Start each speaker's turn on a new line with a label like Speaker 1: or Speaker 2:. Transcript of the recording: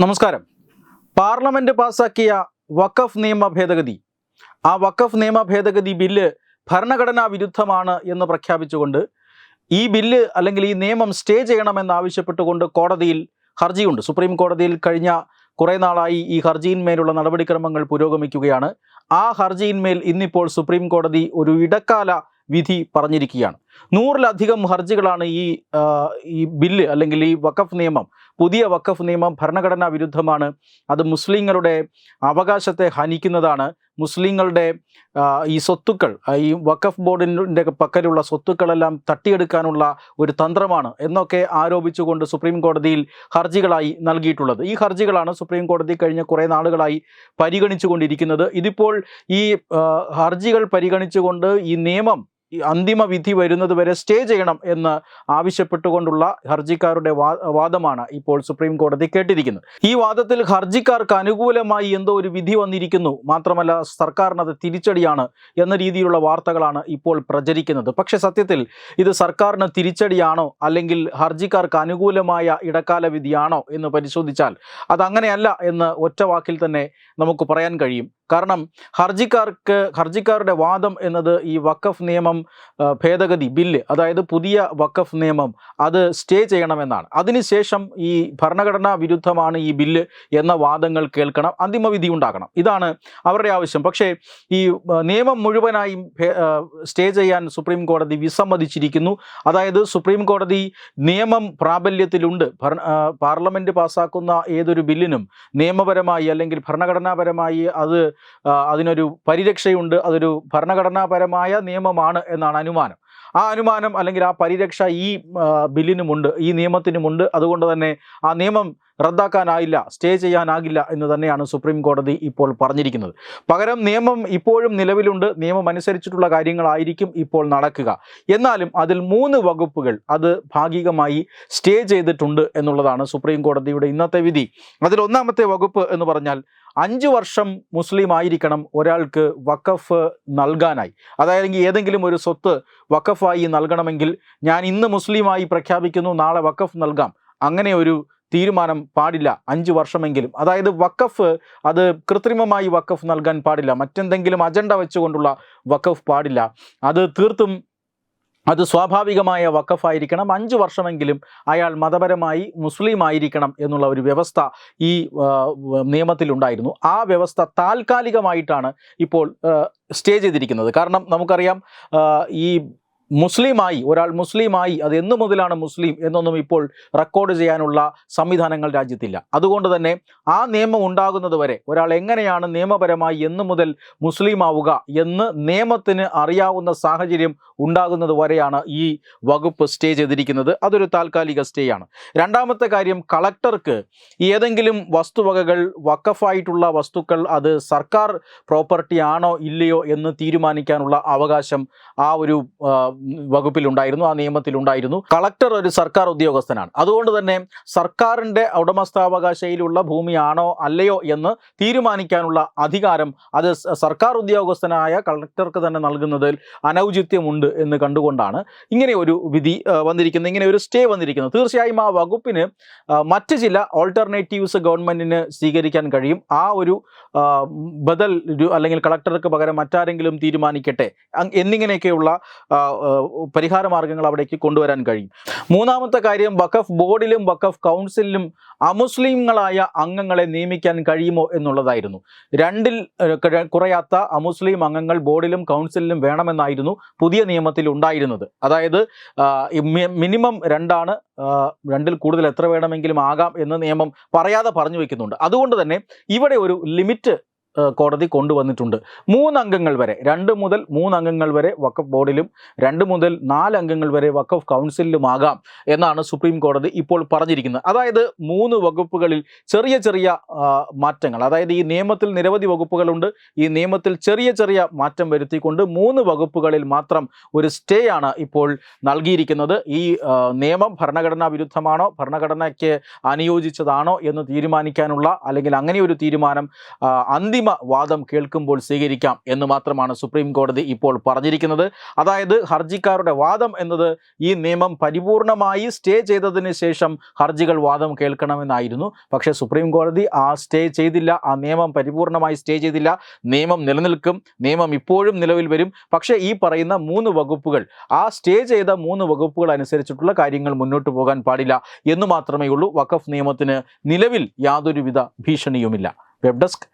Speaker 1: നമസ്കാരം. പാർലമെന്റ് പാസാക്കിയ വഖഫ് നിയമ ഭേദഗതി. ആ വഖഫ് നിയമ ഭേദഗതി ബില്ല് ഭരണഘടനാ വിരുദ്ധമാണ് എന്ന് പ്രഖ്യാപിച്ചുകൊണ്ട് ഈ ബില്ല് അല്ലെങ്കിൽ ഈ നിയമം സ്റ്റേ ചെയ്യണമെന്നാവശ്യപ്പെട്ടുകൊണ്ട് കോടതിയിൽ ഹർജിയുണ്ട്. സുപ്രീം കോടതിയിൽ കഴിഞ്ഞ കുറേ നാളായി ഈ ഹർജിയിന്മേലുള്ള നടപടിക്രമങ്ങൾ പുരോഗമിക്കുകയാണ്. ആ ഹർജിയിന്മേൽ ഇന്നിപ്പോൾ സുപ്രീം കോടതി ഒരു ഇടക്കാല വിധി പറഞ്ഞിരിക്കുകയാണ്. നൂറിലധികം ഹർജികളാണ് ഈ ഈ ബില്ല് അല്ലെങ്കിൽ ഈ വഖഫ് നിയമം. പുതിയ വഖഫ് നിയമം ഭരണഘടനാ വിരുദ്ധമാണ്. അത് മുസ്ലിങ്ങളുടെ അവകാശത്തെ ഹനിക്കുന്നതാണ്. മുസ്ലിങ്ങളുടെ ഈ സ്വത്തുക്കൾ ഈ വഖഫ് ബോർഡിന്റെ പക്കലുള്ള സ്വത്തുക്കളെല്ലാം തട്ടിയെടുക്കാനുള്ള ഒരു തന്ത്രമാണ് എന്നൊക്കെ ആരോപിച്ചുകൊണ്ട് സുപ്രീം കോടതിയിൽ ഹർജികളായി നൽകിയിട്ടുള്ളത്. ഈ ഹർജികളാണ് സുപ്രീം കോടതി കഴിഞ്ഞ കുറേ നാളുകളായി പരിഗണിച്ചുകൊണ്ടിരിക്കുന്നത്. ഇതിപ്പോൾ ഈ ഹർജികൾ പരിഗണിച്ചുകൊണ്ട് ഈ നിയമം അന്തിമ വിധി വരുന്നത് വരെ സ്റ്റേ ചെയ്യണം എന്ന് ആവശ്യപ്പെട്ടുകൊണ്ടുള്ള ഹർജിക്കാരുടെ വാദമാണ് ഇപ്പോൾ സുപ്രീം കോടതി കേട്ടിരിക്കുന്നത്. ഈ വാദത്തിൽ ഹർജിക്കാർക്ക് അനുകൂലമായി എന്തോ ഒരു വിധി വന്നിരിക്കുന്നു. മാത്രമല്ല സർക്കാരിനത് തിരിച്ചടിയാണ് എന്ന രീതിയിലുള്ള വാർത്തകളാണ് ഇപ്പോൾ പ്രചരിക്കുന്നത്. പക്ഷേ സത്യത്തിൽ ഇത് സർക്കാരിന് തിരിച്ചടിയാണോ? അല്ലെങ്കിൽ ഹർജിക്കാർക്ക് അനുകൂലമായ ഇടക്കാല വിധിയാണോ എന്ന് പരിശോധിച്ചാൽ അതങ്ങനെയല്ല എന്ന് ഒറ്റ വാക്കിൽ തന്നെ നമുക്ക് പറയാൻ കഴിയും. കാരണം ഹർജിക്കാർക്ക് ഹർജിക്കാരുടെ വാദം എന്നത് ഈ വഖഫ് നിയമം ഭേദഗതി ബില്ല് അതായത് പുതിയ വഖഫ് നിയമം അത് സ്റ്റേ ചെയ്യണമെന്നാണ്. അതിനുശേഷം ഈ ഭരണഘടനാ വിരുദ്ധമാണ് ഈ ബില്ല് എന്ന വാദങ്ങൾ കേൾക്കണം അന്തിമവിധി ഉണ്ടാക്കണം ഇതാണ് അവരുടെ ആവശ്യം. പക്ഷേ ഈ നിയമം മുഴുവനായും സ്റ്റേ ചെയ്യാൻ സുപ്രീം കോടതി വിസമ്മതിച്ചിരിക്കുന്നു. അതായത് സുപ്രീം കോടതി നിയമം പ്രാബല്യത്തിലുണ്ട്. പാർലമെന്റ് പാസ്സാക്കുന്ന ഏതൊരു ബില്ലിനും നിയമപരമായി അല്ലെങ്കിൽ ഭരണഘടനാപരമായി അത് അതിനൊരു പരിരക്ഷയുണ്ട്. അതൊരു ഭരണഘടനാപരമായ നിയമമാണ് എന്നാണ് അനുമാനം. ആ അനുമാനം അല്ലെങ്കിൽ ആ പരിരക്ഷ ഈ ബില്ലിനുമുണ്ട് ഈ നിയമത്തിനുമുണ്ട്. അതുകൊണ്ട് തന്നെ ആ നിയമം റദ്ദാക്കാനായില്ല സ്റ്റേ ചെയ്യാനാകില്ല എന്ന് തന്നെയാണ് സുപ്രീം കോടതി ഇപ്പോൾ പറഞ്ഞിരിക്കുന്നത്. പകരം നിയമം ഇപ്പോഴും നിലവിലുണ്ട് നിയമം അനുസരിച്ചിട്ടുള്ള കാര്യങ്ങളായിരിക്കും ഇപ്പോൾ നടക്കുക. എന്നാലും അതിൽ മൂന്ന് വകുപ്പുകൾ അത് ഭാഗികമായി സ്റ്റേ ചെയ്തിട്ടുണ്ട് എന്നുള്ളതാണ് സുപ്രീം കോടതിയുടെ ഇന്നത്തെ വിധി. അതിൽ ഒന്നാമത്തെ വകുപ്പ് എന്ന് പറഞ്ഞാൽ അഞ്ച് വർഷം മുസ്ലിം ആയിരിക്കണം ഒരാൾക്ക് വക്കഫ് നൽകാനായി. അതായത് ഏതെങ്കിലും ഒരു സ്വത്ത് വക്കഫായി നൽകണമെങ്കിൽ ഞാൻ ഇന്ന് മുസ്ലിമായി പ്രഖ്യാപിക്കുന്നു നാളെ വക്കഫ് നൽകാം. അങ്ങനെ ഒരു തീരുമാനം പാടില്ല. അഞ്ച് വർഷമെങ്കിലും. അതായത് വക്കഫ് അത് കൃത്രിമമായി വക്കഫ് നൽകാൻ പാടില്ല. മറ്റെന്തെങ്കിലും അജണ്ട വെച്ചുകൊണ്ടുള്ള വക്കഫ് പാടില്ല. അത് തീർത്തും അത് സ്വാഭാവികമായ വക്കഫായിരിക്കണം അഞ്ച് വർഷമെങ്കിലും അയാൾ മതപരമായി മുസ്ലിം ആയിരിക്കണം എന്നുള്ള ഒരു വ്യവസ്ഥ ഈ നിയമത്തിലുണ്ടായിരുന്നു. ആ വ്യവസ്ഥ താൽക്കാലികമായിട്ടാണ് ഇപ്പോൾ സ്റ്റേ ചെയ്തിരിക്കുന്നത്. കാരണം നമുക്കറിയാം ഈ മുസ്ലിമായി ഒരാൾ മുസ്ലിമായി അത് എന്നു മുതലാണ് മുസ്ലിം എന്നൊന്നും ഇപ്പോൾ റെക്കോർഡ് ചെയ്യാനുള്ള സംവിധാനങ്ങൾ രാജ്യത്തില്ല. അതുകൊണ്ട് തന്നെ ആ നിയമം ഉണ്ടാകുന്നത് വരെ ഒരാൾ എങ്ങനെയാണ് നിയമപരമായി എന്നു മുതൽ മുസ്ലിം ആവുക എന്ന് നിയമത്തിന് അറിയാവുന്ന സാഹചര്യം ഉണ്ടാകുന്നത് വരെയാണ് ഈ വകുപ്പ് സ്റ്റേ ചെയ്തിരിക്കുന്നത്. അതൊരു താൽക്കാലിക സ്റ്റേ ആണ്. രണ്ടാമത്തെ കാര്യം കളക്ടർക്ക് ഏതെങ്കിലും വസ്തുവകകൾ വക്കഫായിട്ടുള്ള വസ്തുക്കൾ അത് സർക്കാർ പ്രോപ്പർട്ടി ആണോ ഇല്ലയോ എന്ന് തീരുമാനിക്കാനുള്ള അവകാശം ആ ഒരു വകുപ്പിലുണ്ടായിരുന്നു ആ നിയമത്തിലുണ്ടായിരുന്നു. കളക്ടർ ഒരു സർക്കാർ ഉദ്യോഗസ്ഥനാണ്. അതുകൊണ്ട് തന്നെ സർക്കാരിന്റെ ഉടമസ്ഥാവകാശയിലുള്ള ഭൂമിയാണോ അല്ലയോ എന്ന് തീരുമാനിക്കാനുള്ള അധികാരം അത് സർക്കാർ ഉദ്യോഗസ്ഥനായ കളക്ടർക്ക് തന്നെ നൽകുന്നതിൽ അനൗചിത്യമുണ്ട് എന്ന് കണ്ടുകൊണ്ടാണ് ഇങ്ങനെ ഒരു വിധി വന്നിരിക്കുന്നത് ഇങ്ങനെ ഒരു സ്റ്റേ വന്നിരിക്കുന്നത്. തീർച്ചയായും ആ വകുപ്പിന് മറ്റ് ചില ഓൾട്ടർനേറ്റീവ്സ് ഗവൺമെന്റിന് സ്വീകരിക്കാൻ കഴിയും. ആ ഒരു ബദൽ അല്ലെങ്കിൽ കളക്ടർക്ക് പകരം മറ്റാരെങ്കിലും തീരുമാനിക്കട്ടെ. എന്നിങ്ങനെയൊക്കെയുള്ള പരിഹാര മാർഗങ്ങൾ അവിടേക്ക് കൊണ്ടുവരാൻ കഴിയും. മൂന്നാമത്തെ കാര്യം വഖഫ് ബോർഡിലും വഖഫ് കൗൺസിലിലും അമുസ്ലിങ്ങളായ അംഗങ്ങളെ നിയമിക്കാൻ കഴിയുമോ എന്നുള്ളതായിരുന്നു. രണ്ടിൽ കുറയാത്ത അമുസ്ലിം അംഗങ്ങൾ ബോർഡിലും കൗൺസിലിലും വേണമെന്നായിരുന്നു പുതിയ നിയമത്തിൽ ഉണ്ടായിരുന്നത്. അതായത് മിനിമം രണ്ടാണ് രണ്ടിൽ കൂടുതൽ എത്ര വേണമെങ്കിലും ആകാം എന്ന് നിയമം പറയാതെ പറഞ്ഞു വെക്കുന്നുണ്ട്. അതുകൊണ്ട് തന്നെ ഇവിടെ ഒരു ലിമിറ്റ് കോടതി കൊണ്ടുവന്നിട്ടുണ്ട്. മൂന്നംഗങ്ങൾ വരെ രണ്ട് മുതൽ മൂന്നംഗങ്ങൾ വരെ വഖഫ് ബോർഡിലും രണ്ട് മുതൽ നാലംഗങ്ങൾ വരെ വഖഫ് കൗൺസിലുമാകാം എന്നാണ് സുപ്രീം കോടതി ഇപ്പോൾ പറഞ്ഞിരിക്കുന്നത്. അതായത് മൂന്ന് വകുപ്പുകളിൽ ചെറിയ ചെറിയ മാറ്റങ്ങൾ അതായത് ഈ നിയമത്തിൽ നിരവധി വകുപ്പുകളുണ്ട് ഈ നിയമത്തിൽ ചെറിയ ചെറിയ മാറ്റം വരുത്തിക്കൊണ്ട് മൂന്ന് വകുപ്പുകളിൽ മാത്രം ഒരു സ്റ്റേ ആണ് ഇപ്പോൾ നൽകിയിരിക്കുന്നത്. ഈ നിയമം ഭരണഘടനാ വിരുദ്ധമാണോ ഭരണഘടനയ്ക്ക് അനുയോജിച്ചതാണോ എന്ന് തീരുമാനിക്കാനുള്ള അല്ലെങ്കിൽ അങ്ങനെ ഒരു തീരുമാനം അന്തിമ അന്തിമ വാദം കേൾക്കുമ്പോൾ സ്വീകരിക്കാം എന്ന് മാത്രമാണ് സുപ്രീം കോടതി ഇപ്പോൾ പറഞ്ഞിരിക്കുന്നത്. അതായത് ഹർജിക്കാരുടെ വാദം എന്നത് ഈ നിയമം പരിപൂർണമായി സ്റ്റേ ചെയ്തതിന് ശേഷം ഹർജികൾ വാദം കേൾക്കണമെന്നായിരുന്നു. പക്ഷേ സുപ്രീം കോടതി ആ സ്റ്റേ ചെയ്തില്ല ആ നിയമം പരിപൂർണമായി സ്റ്റേ ചെയ്തില്ല. നിയമം നിലനിൽക്കും നിയമം ഇപ്പോഴും നിലവിൽ വരും. പക്ഷേ ഈ പറയുന്ന മൂന്ന് വകുപ്പുകൾ ആ സ്റ്റേ ചെയ്ത മൂന്ന് വകുപ്പുകൾ അനുസരിച്ചിട്ടുള്ള കാര്യങ്ങൾ മുന്നോട്ട് പോകാൻ പാടില്ല എന്ന് മാത്രമേ ഉള്ളൂ. വഖഫ് നിയമത്തിന് നിലവിൽ യാതൊരുവിധ ഭീഷണിയുമില്ല. Web desk